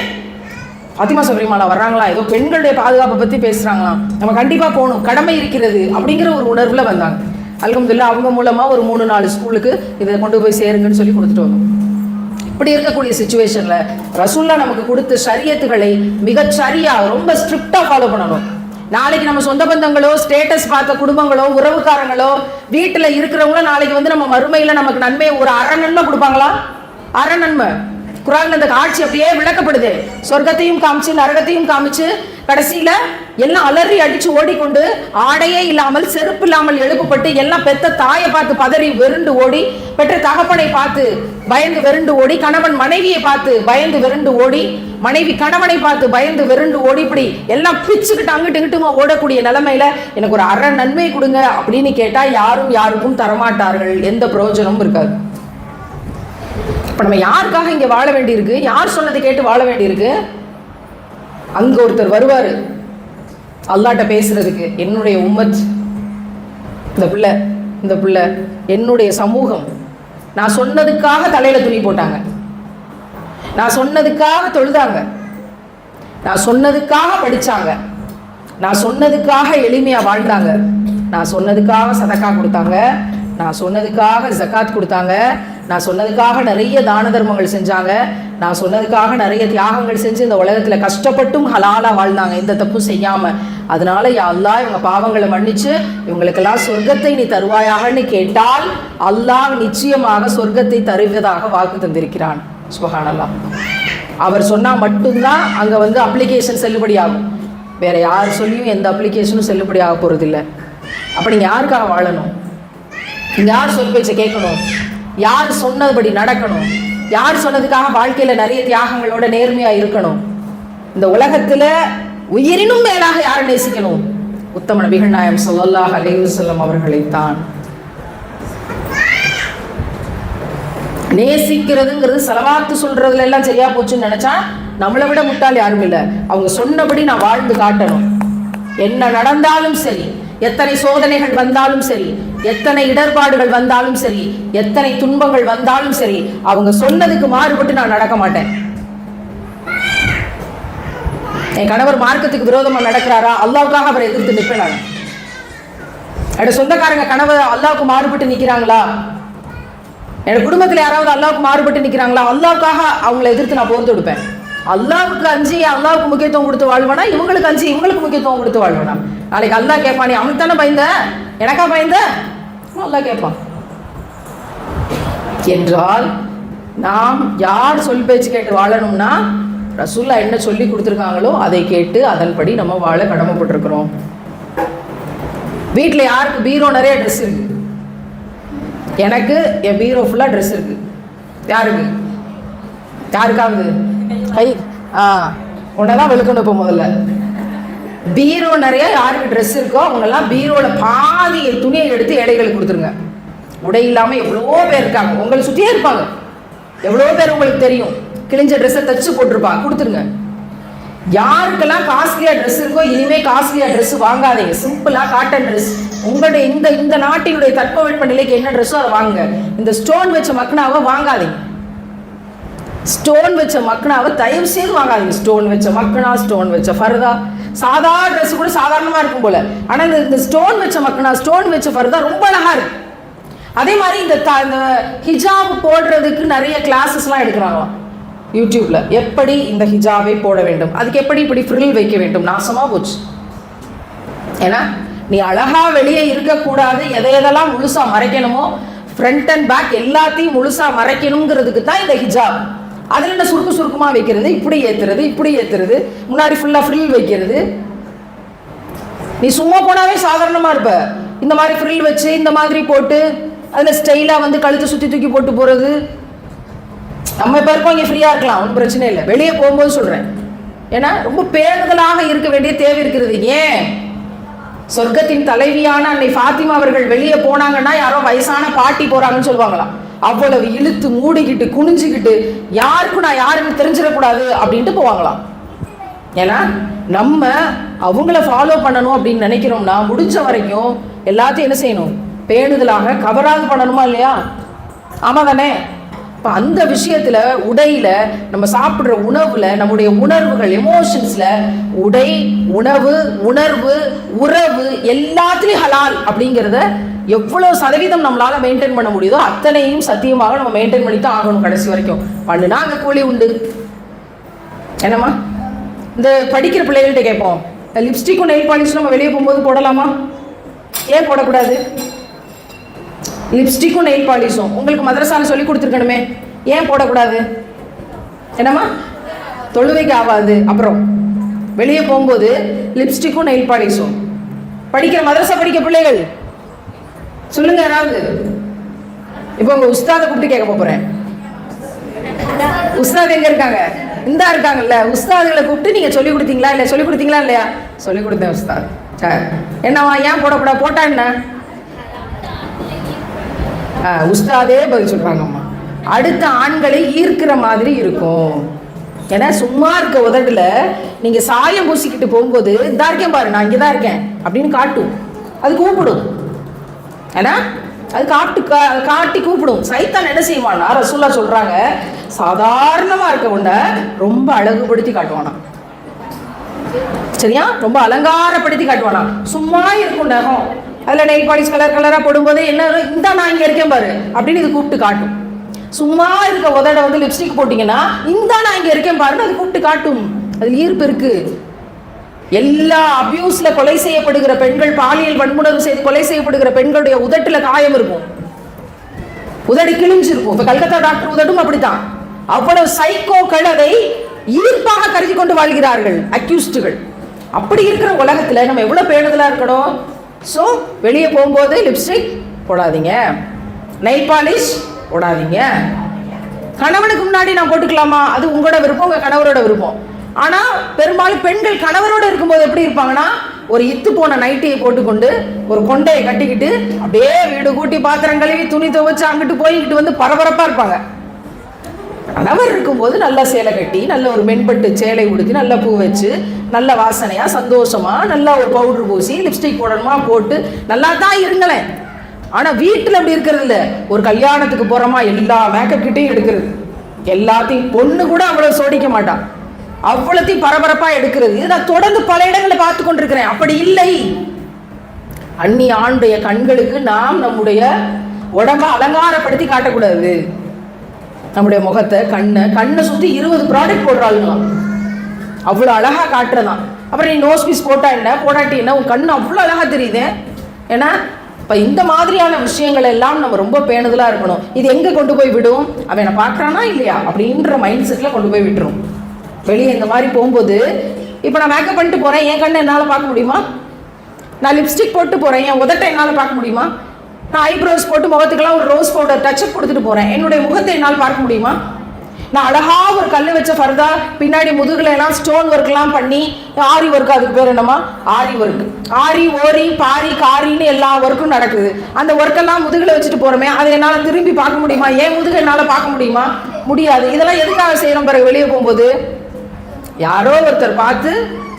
பாத்திமா சபரிமாலா வர்றாங்களா? ஏதோ பெண்களுடைய பாதுகாப்பை பற்றி பேசுகிறாங்களாம் நம்ம கண்டிப்பாக போகணும். கடமை இருக்கிறது அப்படிங்கிற ஒரு உணர்வில் வந்தாங்க. அல்ஹம்துலில்லாஹ் அவங்க மூலமாக ஒரு மூணு நாலு ஸ்கூலுக்கு இதை கொண்டு போய் சேருங்கன்னு சொல்லி கொடுத்துட்டு வந்தோம். இப்படி இருக்கக்கூடிய சுச்சுவேஷனில் ரசூல்லா நமக்கு கொடுத்த சரியத்துகளை மிகச்சரியாக ரொம்ப ஸ்ட்ரிக்டாக ஃபாலோ பண்ணணும். நாளைக்கு நம்ம சொந்த பந்தங்களோ ஸ்டேட்டஸ் பார்த்த குடும்பங்களோ உறவுக்காரங்களோ வீட்டில் இருக்கிறவங்களோ நாளைக்கு வந்து நம்ம மறுமையில் நமக்கு நன்மை ஒரு அறநன்மை கொடுப்பாங்களா? அறநன்மை குரான் அந்த காட்சி அப்படியே விளக்கப்படுது. சொர்க்கத்தையும் காமிச்சு நரகத்தையும் காமிச்சு கடைசியில எல்லாம் அலறி அடிச்சு ஓடிக்கொண்டு ஆடையே இல்லாமல் செருப்பு இல்லாமல் எழுப்பப்பட்டு எல்லாம் பெத்த தாயை பார்த்து பதறி வெருண்டு ஓடி பெற்ற தகப்பனை பார்த்து பயந்து வெருண்டு ஓடி கணவன் மனைவியை பார்த்து பயந்து வெருண்டு ஓடி மனைவி கணவனை பார்த்து பயந்து வெருண்டு ஓடி இப்படி எல்லாம் பிச்சுக்கிட்டு அங்கிட்டு இங்கிட்டுமா ஓடக்கூடிய நிலைமையில எனக்கு ஒரு அற நன்மை கொடுங்க அப்படின்னு கேட்டா யாரும் யாருக்கும் தரமாட்டார்கள். எந்த பிரயோஜனமும் இருக்காது. இப்போ நம்ம யாருக்காக இங்கே வாழ வேண்டியிருக்கு? யார் சொன்னதை கேட்டு வாழ வேண்டியிருக்கு? அங்கே ஒருத்தர் வருவார். அல்லாட்ட பேசுகிறதுக்கு என்னுடைய உம்மத் இந்த பிள்ளை இந்த பிள்ளை என்னுடைய சமூகம். நான் சொன்னதுக்காக தலையில் துணி போட்டாங்க. நான் சொன்னதுக்காக தொழுதாங்க. நான் சொன்னதுக்காக படித்தாங்க நான் சொன்னதுக்காக எளிமையாக வாழ்ந்தாங்க. நான் சொன்னதுக்காக சதக்கா கொடுத்தாங்க. நான் சொன்னதுக்காக ஜக்காத் கொடுத்தாங்க. நான் சொன்னதுக்காக நிறைய தான தர்மங்கள் செஞ்சாங்க. நான் சொன்னதுக்காக நிறைய தியாகங்கள் செஞ்சு இந்த உலகத்தில் கஷ்டப்பட்டும் ஹலாலாக வாழ்ந்தாங்க. எந்த தப்பும் செய்யாமல் அதனால அல்லா அல்லாஹ் இவங்க பாவங்களை மன்னிச்சு இவங்களுக்கெல்லாம் சொர்க்கத்தை நீ தருவாயாகன்னு கேட்டால் அல்லாஹ் நிச்சயமாக சொர்க்கத்தை தருவதாக வாக்கு தந்திருக்கிறான். சுபஹானல்லாஹ் அவர் சொன்னால் மட்டும்தான் அங்கே வந்து அப்ளிகேஷன் செல்லுபடியாகும். வேற யார் சொல்லியும் எந்த அப்ளிகேஷனும் செல்லுபடியாக போகிறதில்ல அப்ப நீங்க யாருக்காக வாழணும்? யார் சொல் பேச்சை கேட்கணும்? யார் சொன்னபடி நடக்கணும்? யார் சொன்னதுக்காக வாழ்க்கையில் நிறைய தியாகங்களோட நேர்மையாக இருக்கணும்? இந்த உலகத்தில் உயிரினும் மேலாக யாரை நேசிக்கணும்? உத்தம நபிகள் நாயம் ஸல்லல்லாஹு அலைஹி அவர்களைத்தான். நேசிக்கிறதுங்கிறது செலவாத்து சொல்றதுல எல்லாம் சரியா போச்சுன்னு நினைச்சா நம்மளை விட முட்டால் யாரும் இல்லை. அவங்க சொன்னபடி நான் வாழ்ந்து காட்டணும். என்ன நடந்தாலும் சரி எத்தனை சோதனைகள் வந்தாலும் சரி எத்தனை இடர்பாடுகள் வந்தாலும் சரி எத்தனை துன்பங்கள் வந்தாலும் சரி அவங்க சொன்னதுக்கு மாறுபட்டு நான் நடக்க மாட்டேன். என் கணவர் மார்க்கத்துக்கு விரோதமா நடக்கிறாரா? அல்லாவுக்காக அவரை எதிர்த்து நிற்பேன் நான். என்னோட சொந்தக்காரங்க கணவர் அல்லாவுக்கு மாறுபட்டு நிற்கிறாங்களா என்னோட குடும்பத்தில் யாராவது அல்லாவுக்கு மாறுபட்டு நிற்கிறாங்களா அல்லாவுக்காக அவங்கள எதிர்த்து நான் போர்ந்து கொடுப்பேன் அல்லாவுக்கு அஞ்சு அல்லாவுக்கு முக்கியத்துவம் கொடுத்து வாழ்வானா? இவங்களுக்கு அஞ்சு இவங்களுக்கு முக்கியத்துவம் கொடுத்து வாழ்வேனா? நாளைக்கு அல்லா கேட்பான் நீ அவனுக்கு தானே பயந்த? எனக்கா பயந்த? அல்லாஹ் கேட்பான். என்றால் நாம் யார் சொல் பேச்சு கேட்டு வாழணும்னா ரசூல்லா என்ன சொல்லி கொடுத்துருக்காங்களோ அதை கேட்டு அதன்படி நம்ம வாழ கடமைப்பட்டிருக்கிறோம். வீட்டில் யாருக்கு பீரோ நிறைய ட்ரெஸ் இருக்கு. எனக்கு என் பீரோ ஃபுல்லாக ட்ரெஸ் இருக்கு. யாருக்கு? யாருக்காவது? கை ஆ உன்னை தான் வெளுக்கணும் இப்போ முதல்ல. பீரோ நிறைய யாருக்கு ட்ரெஸ் இருக்கோ அவங்கெல்லாம் பீரோவில் பாதி துணியை எடுத்து எடைகளுக்கு கொடுத்துருங்க. உடை இல்லாமல் எவ்வளோ பேர் இருக்காங்க. உங்களை சுற்றியே இருப்பாங்க. எவ்வளோ பேர் உங்களுக்கு தெரியும். கிழிஞ்ச ட்ரெஸ்ஸை தச்சு போட்டிருப்பாங்க கொடுத்துருங்க. யாருக்கெல்லாம் காஸ்ட்லியாக ட்ரெஸ் இருக்கோ இனிமேல் காஸ்ட்லியாக ட்ரெஸ் வாங்காதீங்க. சிம்பிளாக காட்டன் ட்ரெஸ் உங்களுடைய இந்த இந்த நாட்டினுடைய தட்பவெட்ப நிலைக்கு என்ன ட்ரெஸ்ஸோ அதை வாங்குங்க. இந்த ஸ்டோன் வச்ச மக்னாவை வாங்காதீங்க. ஸ்டோன் வச்ச மக்னாவை தயவு செய்து வாங்காதீங்க. ஸ்டோன் வச்ச மக்னா ஸ்டோன் வச்ச ஃபர்தா. சாதா ட்ரெஸ் கூட சாதாரணமாக இருக்கும் போல. ஆனால் இந்த இந்த ஸ்டோன் வச்ச மக்கனா ஸ்டோன் வச்ச ஃபர்தா ரொம்ப அழகாக இருக்கு. அதே மாதிரி இந்த த- இந்த ஹிஜாப் போடுறதுக்கு நிறைய கிளாஸஸ்லாம் எடுக்கிறாங்களாம். யூடியூப்பில் எப்படி இந்த ஹிஜாபை போட வேண்டும்? அதுக்கு எப்படி இப்படி ஃப்ரில் வைக்க வேண்டும்? நாசமாக போச்சு. ஏன்னா நீ அழகாக வெளியே இருக்கக்கூடாது எதை எதெல்லாம் முழுசாக மறைக்கணுமோ ஃப்ரண்ட் அண்ட் பேக் எல்லாத்தையும் முழுசாக மறைக்கணுங்கிறதுக்கு தான் இந்த ஹிஜாப் அதில் என்ன சுருக்கு சுருக்கமாக வைக்கிறது? இப்படி ஏற்றுறது இப்படி ஏற்றுறது முன்னாடி ஃபுல்லாக ஃப்ரில் வைக்கிறது. நீ சும்மா போனாவே சாதாரணமாக இருப்ப. இந்த மாதிரி ஃப்ரில் வச்சு இந்த மாதிரி போட்டு அதில் ஸ்டைலாக வந்து கழுத்தை சுற்றி தூக்கி போட்டு போகிறது நம்ம இப்போ இருக்கோம் இங்கே ஃப்ரீயாக இருக்கலாம் ஒன்றும் பிரச்சனை இல்லை. வெளியே போகும்போது சொல்கிறேன் ஏன்னா ரொம்ப பேருதலாக இருக்க வேண்டிய தேவை இருக்கிறது. ஏன்? சொர்க்கத்தின் தலைவியான அன்னை ஃபாத்திமா அவர்கள் வெளியே போனாங்கன்னா யாரோ வயசான பாட்டி போகிறாங்கன்னு சொல்லுவாங்களாம். அவ்வளவு இழுத்து மூடிக்கிட்டு குனிஞ்சுக்கிட்டு யாருக்கும் நான் யாருன்னு தெரிஞ்சிடக்கூடாது அப்படின்ட்டு போவாங்களாம். ஏன்னா நம்ம அவங்கள ஃபாலோ பண்ணணும் அப்படின்னு நினைக்கிறோம்னா முடிஞ்ச வரைக்கும் எல்லாத்தையும் என்ன செய்யணும்? பேணுதலாக கவராக பண்ணணுமா இல்லையா? ஆமாம் தானே? இப்போ அந்த விஷயத்தில் உடையில் நம்ம சாப்பிட்ற உணவில் நம்முடைய உணர்வுகள் எமோஷன்ஸில் உடை உணவு உணர்வு உறவு எல்லாத்துலேயும் ஹலால் அப்படிங்கிறத எவ்வளவு சதவீதம் நம்மளால மெயின்டைன் பண்ண முடியுதோ அத்தனையும் சத்தியமாக நம்ம மெயின்டைன் பண்ணி தான் ஆகணும் கடைசி வரைக்கும். பண்ணுனா அங்கே கூலி உண்டு. என்னம்மா? இந்த படிக்கிற பிள்ளைகள்கிட்ட கேட்போம். லிப்ஸ்டிக்கும் நெயில் பாலிஷ் நம்ம வெளியே போகும்போது போடலாமா? ஏன் போடக்கூடாது? லிப்ஸ்டிக்கும் நெயில் பாலிஷும் உங்களுக்கு மதரசால சொல்லி கொடுத்துருக்கணுமே. ஏன் போடக்கூடாது? என்னம்மா? தொழுவைக்கு ஆகாது. அப்புறம் வெளியே போகும்போது லிப்ஸ்டிக்கும் நெயில் பாலிஷும் படிக்கிற மதரசா படிக்க பிள்ளைகள்? சொல்லுங்க யாராவது. இப்போ உங்க உஸ்தாதை கூப்பிட்டு கேட்க போறேன். உஸ்தாத் எங்க இருக்காங்க? இந்தா இருக்காங்கல்ல. உஸ்தாதுகளை கூப்பிட்டு நீங்க சொல்லி கொடுத்தீங்களா இல்ல சொல்லி கொடுத்தீங்களா இல்லையா? சொல்லி கொடுத்தேன் உஸ்தாத். சரி. என்னவா ஏன் போடக்கூடா? போட்டா என்ன? ஆ, உஸ்தாதே பதில் சொல்றாங்கம்மா. அடுத்த ஆண்களை ஈர்க்கிற மாதிரி இருக்கும். ஏன்னா சும்மா இருக்க உதட்டுல நீங்க சாயம் பூசிக்கிட்டு போகும்போது இதா இருக்கேன் பாரு நான் இங்கே தான் இருக்கேன் அப்படின்னு காட்டும். அது கூப்பிடும். ஏன்னா அது காட்டு கா- காட்டி கூப்பிடும். சைத்தான் என்ன செய்வானா ரசூல்லா சொல்றாங்க சாதாரணமா இருக்க உன்னை ரொம்ப அழகுபடுத்தி காட்டுவானா சரியா? ரொம்ப அலங்காரப்படுத்தி காட்டுவானா சும்மா இருக்கும் நகம். அதுல நெயில் பாலிஷ் கலர் கலரா போடும்போது என்ன இந்த நான் இங்க இருக்கேன் பாரு அப்படின்னு இது கூப்பிட்டு காட்டும். சும்மா இருக்க உதட வந்து லிப்ஸ்டிக் போட்டீங்கன்னா இந்த நான் இங்க இருக்கேன் பாருன்னு அது கூப்பிட்டு காட்டும். அது ஈர்ப்பு இருக்கு. எல்லா அபியூஸ்ல கொலை செய்யப்படுகிற பெண்கள் பாலியல் வன்முணர்வு செய்து கொலை செய்யப்படுகிற பெண்களுடைய உதட்டுல காயம் இருக்கும். உதடு கிழிஞ்சிருக்கும். இப்ப கல்கத்தா டாக்டர் உதடும் அப்படித்தான். அவ்வளவு சைக்கோக்கள் அதை ஈர்ப்பாக கருதி கொண்டு வாழ்கிறார்கள் அக்யூஸ்டுகள் அப்படி இருக்கிற உலகத்துல நம்ம எவ்வளவு பேணுதலா இருக்கணும்? ஸோ வெளியே போகும்போது லிப்ஸ்டிக் போடாதீங்க. நெயில் பாலிஷ் போடாதீங்க. கணவனுக்கு முன்னாடி நான் போட்டுக்கலாமா? அது உங்களோட விருப்பம் உங்க கணவரோட விருப்பம். ஆனால் பெரும்பாலும் பெண்கள் கணவரோட இருக்கும்போது எப்படி இருப்பாங்கன்னா ஒரு இத்து போன நைட்டியை போட்டுக்கொண்டு ஒரு கொண்டையை கட்டிக்கிட்டு அப்படியே வீடு கூட்டி பாத்திரம் கழுவி துணி துவைச்சு அங்கிட்டு போய்கிட்டு வந்து பரபரப்பாக இருப்பாங்க. கணவர் இருக்கும்போது நல்ல சேலை கட்டி நல்ல ஒரு மென்பட்டு சேலை உடுத்தி நல்ல பூ வச்சு நல்ல வாசனையாக சந்தோஷமாக நல்லா ஒரு பவுடர் பூசி லிப்ஸ்டிக் போடணுமா போட்டு நல்லா தான் இருங்களேன். ஆனால் வீட்டில் அப்படி இருக்கிறது இல்லை. ஒரு கல்யாணத்துக்கு போகிறோமா எல்லா மேக்கப் கிட்டையும் எடுக்கிறது. எல்லாத்தையும் பொண்ணு கூட அவ்வளோ சோடிக்க மாட்டான் அவ்வளோத்தையும் பரபரப்பாக எடுக்கிறது. இது நான் தொடர்ந்து பல இடங்களில் பார்த்து கொண்டிருக்கிறேன். அப்படி இல்லை. அந்நிய ஆணுடைய கண்களுக்கு நாம் நம்முடைய உடம்பை அலங்காரப்படுத்தி காட்டக்கூடாது. நம்முடைய முகத்தை கண்ணை கண்ணை சுற்றி இருபது ப்ராடக்ட் போடுறாளுங்களாம் அவ்வளோ அழகாக காட்டுறதான் அப்புறம் நீ நோஸ் பீஸ் போட்டா என்ன? போடாட்டி என்ன? உன் கண் அவ்வளோ அழகாக தெரியுது. ஏன்னா இப்போ இந்த மாதிரியான விஷயங்கள் எல்லாம் நம்ம ரொம்ப பேணுதலாக இருக்கணும். இது எங்கே கொண்டு போய் விடும்? அவன் என்னை பார்க்குறானா இல்லையா? அப்படின்ற மைண்ட் செட்டில் கொண்டு போய் விட்டுரும். வெளியே இந்த மாதிரி போகும்போது இப்போ நான் மேக்கப் பண்ணிட்டு போகிறேன் என் கண்ணை என்னால் பார்க்க முடியுமா? நான் லிப்ஸ்டிக் போட்டு போகிறேன் என் உதட்டை என்னால் பார்க்க முடியுமா? நான் ஐப்ரோஸ் போட்டு முகத்துக்கெல்லாம் ஒரு ரோஸ் பவுடர் டச்சப் கொடுத்துட்டு போகிறேன் என்னுடைய முகத்தை என்னால் பார்க்க முடியுமா? நான் அழகா ஒரு கல் வச்ச ஃபர்தா பின்னாடி முதுகுல எல்லாம் ஸ்டோன் ஒர்க்லாம் பண்ணி ஆரி ஒர்க் அதுக்கு பேர் என்னமா ஆரி ஒர்க் ஆரி ஓரி பாரி காரின்னு எல்லா ஒர்க்கும் நடக்குது. அந்த ஒர்க்கெல்லாம் முதுகுல வச்சுட்டு போறோமே அதை என்னால் திரும்பி பார்க்க முடியுமா? ஏன் முதுகு என்னால் பார்க்க முடியுமா? முடியாது. இதெல்லாம் எதுக்காக செய்யறோம் பிறகு வெளியே போகும்போது? யாரோ ஒருத்தர் பார்த்து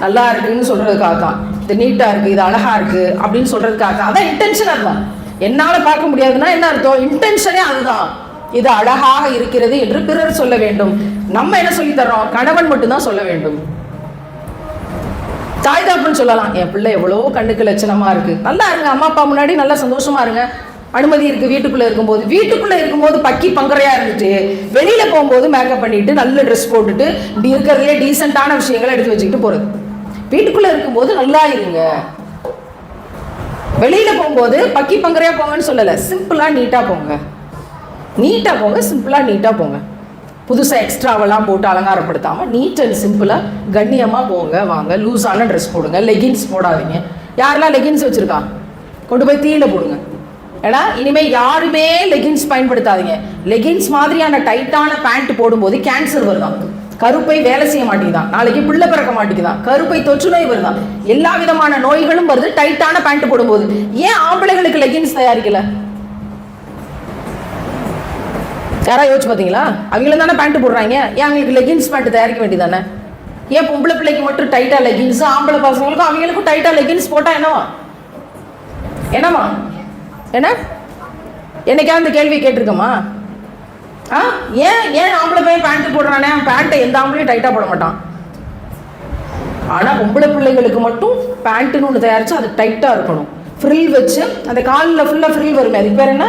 நல்லா இருக்குன்னு சொல்றதுக்காக தான் இது நீட்டா இருக்கு இது அழகா இருக்கு அப்படின்னு சொல்றதுக்காக தான் அதான் இன்டென்ஷன் அதுதான். என்னால பார்க்க முடியாதுன்னா என்ன அர்த்தம்? இன்டென்ஷனே அதுதான். இது அழகாக இருக்கிறது என்று பிறர் சொல்ல வேண்டும். நம்ம என்ன சொல்லி தர்றோம்? கணவன் மட்டும்தான் சொல்ல வேண்டும். தாய் தாப்புன்னு சொல்லலாம் என் பிள்ளை எவ்வளோ கண்ணுக்கு லட்சணமாக இருக்குது நல்லா இருங்க அம்மா அப்பா முன்னாடி நல்லா சந்தோஷமா இருங்க. அனுமதி இருக்குது வீட்டுக்குள்ளே இருக்கும்போது. வீட்டுக்குள்ளே இருக்கும்போது பக்கி பங்கரையாக இருந்துட்டு வெளியில் போகும்போது மேக்கப் பண்ணிட்டு நல்ல ட்ரெஸ் போட்டுட்டு இப்படி இருக்கிறதுலே டீசெண்டான விஷயங்களை எடுத்து வச்சுக்கிட்டு போகிறது வீட்டுக்குள்ளே இருக்கும்போது நல்லா இருங்க. வெளியில் போகும்போது பக்கி பங்கரையாக போங்கன்னு சொல்லலை. சிம்பிளாக நீட்டாக போங்க. நீட்டாக போங்க சிம்பிளாக நீட்டாக போங்க. புதுசாக எக்ஸ்ட்ராவெல்லாம் போட்டு அலங்காரப்படுத்தாமல் நீட் அண்ட் சிம்பிளாக கண்ணியமாக போங்க வாங்க. லூஸான ட்ரெஸ் போடுங்க. லெகின்ஸ் போடாதீங்க. யாரெல்லாம் லெகின்ஸ் வச்சுருக்கா? கொண்டு போய் தீயில போடுங்க. ஏன்னா இனிமேல் யாருமே லெகின்ஸ் பயன்படுத்தாதீங்க. லெகின்ஸ் மாதிரியான டைட்டான பேண்ட் போடும்போது கேன்சர் வருதாம் கருப்பை வேலை செய்ய மாட்டேங்குதான். நாளைக்கு பிள்ளை பிறக்க மாட்டேங்குதான். கருப்பை தொற்று நோய் வருதான். எல்லா விதமான நோய்களும் வருது டைட்டான பேண்ட் போடும்போது. ஏன் ஆம்பளைகளுக்கு லெகின்ஸ் தயாரிக்கல? யாரா யோசிச்சு பார்த்தீங்களா அவங்களும் தானே பேண்ட் போடுறாங்க. ஏன் அவங்களுக்கு லெகின்ஸ் பேண்ட் தயாரிக்க வேண்டியதானே ஏன் பொம்பளை பிள்ளைக்கு மட்டும் டைட்டாக லெகின்ஸ் ஆம்பளை பசங்களுக்கும் அவங்களுக்கும் டைட்டாக லெகின்ஸ் போட்டால் என்னவா? என்னவா? என்ன? என்னைக்காவது இந்த கேள்வி கேட்டிருக்கோமா? ஆ? ஏன் ஏன் ஆம்பளை பையன் பேண்ட்டு போடுறானே? பேண்ட்டை எந்த ஆம்பளையும் டைட்டாக போட மாட்டான். ஆனால் பொம்பளை பிள்ளைகளுக்கு மட்டும் பேண்ட்டுன்னு ஒன்று தயாரித்து அது டைட்டாக இருக்கணும். ஃப்ரில் வச்சு அந்த காலில் ஃபுல்லாக ஃப்ரில் வருமே அதுக்கு பேர் என்ன?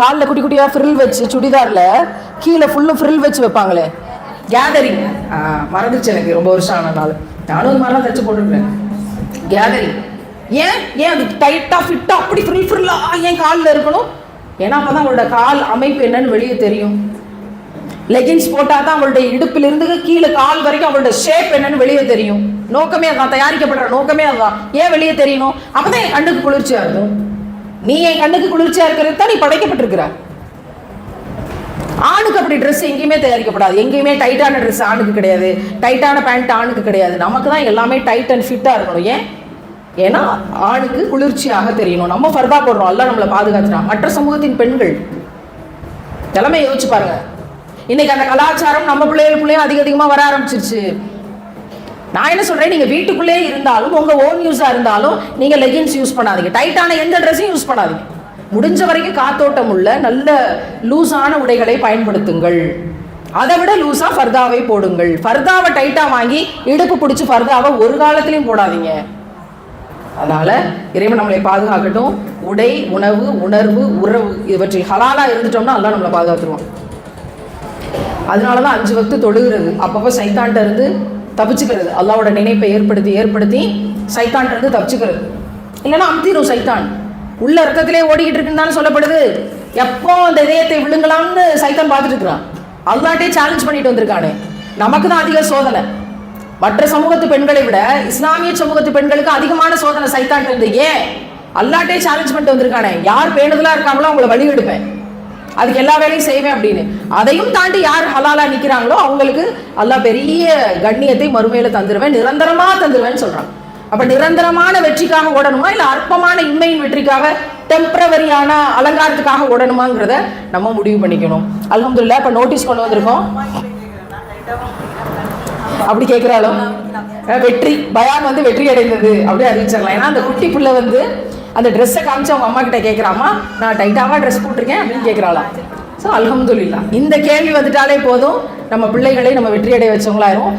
காலில் குட்டி குட்டியாக ஃப்ரில் வச்சு சுடிதாரில் கீழே ஃபுல்லும் ஃப்ரில் வச்சு வைப்பாங்களே. கேதரிங் மறந்துச்சு எனக்கு ரொம்ப வருஷம் ஆனதுனால நானும் இது மாதிரிலாம் தைச்சு போட்டுருக்கேன் கேதரிங் ஏன்? ஏன் அது டைட்டாக ஃபிட்டாக அப்படி ஃப்ரீ ஃப்ரில்லாக ஏன் காலில் இருக்கணும்? ஏன்னா அப்போ தான் அவங்களோட கால் அமைப்பு என்னன்னு வெளியே தெரியும். லெகின்ஸ் போட்டால் தான் அவளுடைய இடுப்பிலிருந்து கீழே கால் வரைக்கும் அவளோட ஷேப் என்னன்னு வெளியே தெரியும். நோக்கமே அதான் தயாரிக்கப்படுற நோக்கமே அதான். ஏன் வெளியே தெரியணும்? அப்போ தான் என் கண்ணுக்கு குளிர்ச்சியாக இருக்கும். நீ என் கண்ணுக்கு குளிர்ச்சியாக இருக்கிறது தான் நீ படைக்கப்பட்டிருக்கிற. ஆணுக்கு அப்படி ட்ரெஸ் எங்கேயுமே தயாரிக்கப்படாது. எங்கேயுமே டைட்டான ட்ரெஸ் ஆணுக்கு கிடையாது. டைட்டான பேண்ட் ஆணுக்கு கிடையாது. நமக்கு தான் எல்லாமே டைட் அண்ட் ஃபிட்டாக இருக்கணும். ஏன்? ஏன்னா ஆணுக்கு குளிர்ச்சியாக தெரியணும். நம்ம ஃபர்தா போடுறோம். எல்லாம் நம்மளை பாதுகாத்துறான் மற்ற சமூகத்தின் பெண்கள் எல்லாமே யோசிச்சு பாருங்க. இன்னைக்கு அந்த கலாச்சாரம் நம்ம பிள்ளைகளுக்குள்ளேயும் அதிக அதிகமாக வர ஆரம்பிச்சிருச்சு. நான் என்ன சொல்றேன்? நீங்க வீட்டுக்குள்ளே இருந்தாலும் உங்க ஓன் யூஸா இருந்தாலும் நீங்க லெகின்ஸ் யூஸ் பண்ணாதீங்க. டைட்டான எந்த ட்ரெஸ்ஸையும் யூஸ் பண்ணாதீங்க. முடிஞ்ச வரைக்கும் காத்தோட்டம் உள்ள நல்ல லூஸான உடைகளை பயன்படுத்துங்கள். அதை விட லூஸா ஃபர்தாவை போடுங்கள். ஃபர்தாவை டைட்டா வாங்கி இடுப்பு பிடிச்சி ஃபர்தாவை ஒரு காலத்திலையும் போடாதீங்க. அதனால் இறைவன் நம்மளை பாதுகாக்கட்டும். உடை உணவு உணர்வு உறவு இவற்றில் ஹலாலாக இருந்துட்டோம்னா அல்லாஹ் நம்மளை பாதுகாத்துருவான். அதனால தான் அஞ்சு வக்து தொழுகிறது. அப்பப்போ சைத்தான்ட்ட இருந்து தப்பிச்சுக்கிறது. அல்லாவோட நினைப்பை ஏற்படுத்தி ஏற்படுத்தி சைத்தான்ட்ட இருந்து தப்பிச்சுக்கிறது. இல்லைன்னா அமுத்திரும் சைத்தான். உள்ள ரத்தத்திலே ஓடிக்கிட்டு இருக்குன்னு தானே சொல்லப்படுது. எப்போ அந்த இதயத்தை விழுங்கலாம்னு சைத்தான் பார்த்துட்டு இருக்கிறான். அல்லாட்டே சேலஞ்ச் பண்ணிட்டு வந்திருக்கானே. நமக்கு தான் அதிக சோதனை. மற்ற சமூகத்து பெண்களை விட இஸ்லாமிய சமூகத்து பெண்களுக்கு அதிகமான சோதனை சைத்தான் இருந்து ஏன் அல்லாட்டே சேலஞ்ச் பண்ணிட்டு வந்திருக்கானே. யார் பேணுதலா இருக்காங்களோ அவங்கள வழி எடுப்பேன். அதுக்கு எல்லா வேலையும் செய்வேன் அப்படின்னு. அதையும் தாண்டி யார் ஹலாலா நிக்கிறாங்களோ அவங்களுக்கு அல்லா பெரிய கண்ணியத்தை மறுமையில தந்துருவேன். நிரந்தரமா தந்துருவேன்னு சொல்றான். அப்ப நிரந்தரமான வெற்றிக்காக ஓடணுமா இல்ல அற்பமான இன்மையின் வெற்றிக்காக டெம்பரவரியான அலங்காரத்துக்காக ஓடணுமாங்கிறத நம்ம முடிவு பண்ணிக்கணும். அல்ஹம்துலில்லாஹ் இப்ப நோட்டீஸ் கொண்டு வந்திருக்கோம். அப்படி கேட்குறாலும் வெற்றி. பயான் வந்து வெற்றி அடைந்தது. அப்படியே அறிவிச்சிடலாம். ஏன்னா அந்த குட்டி பிள்ளை வந்து அந்த ட்ரெஸ்ஸை காமிச்சு அவங்க அம்மா கிட்ட கேட்குறாமா நான் டைட்டாவாக ட்ரெஸ் போட்டிருக்கேன் அப்படின்னு கேட்குறாளாம் ஸோ அல்ஹம்துலில்லாஹ் இந்த கேள்வி வந்துட்டாலே போதும். நம்ம பிள்ளைகளை நம்ம வெற்றி அடைய வச்சவங்களாயிரும்.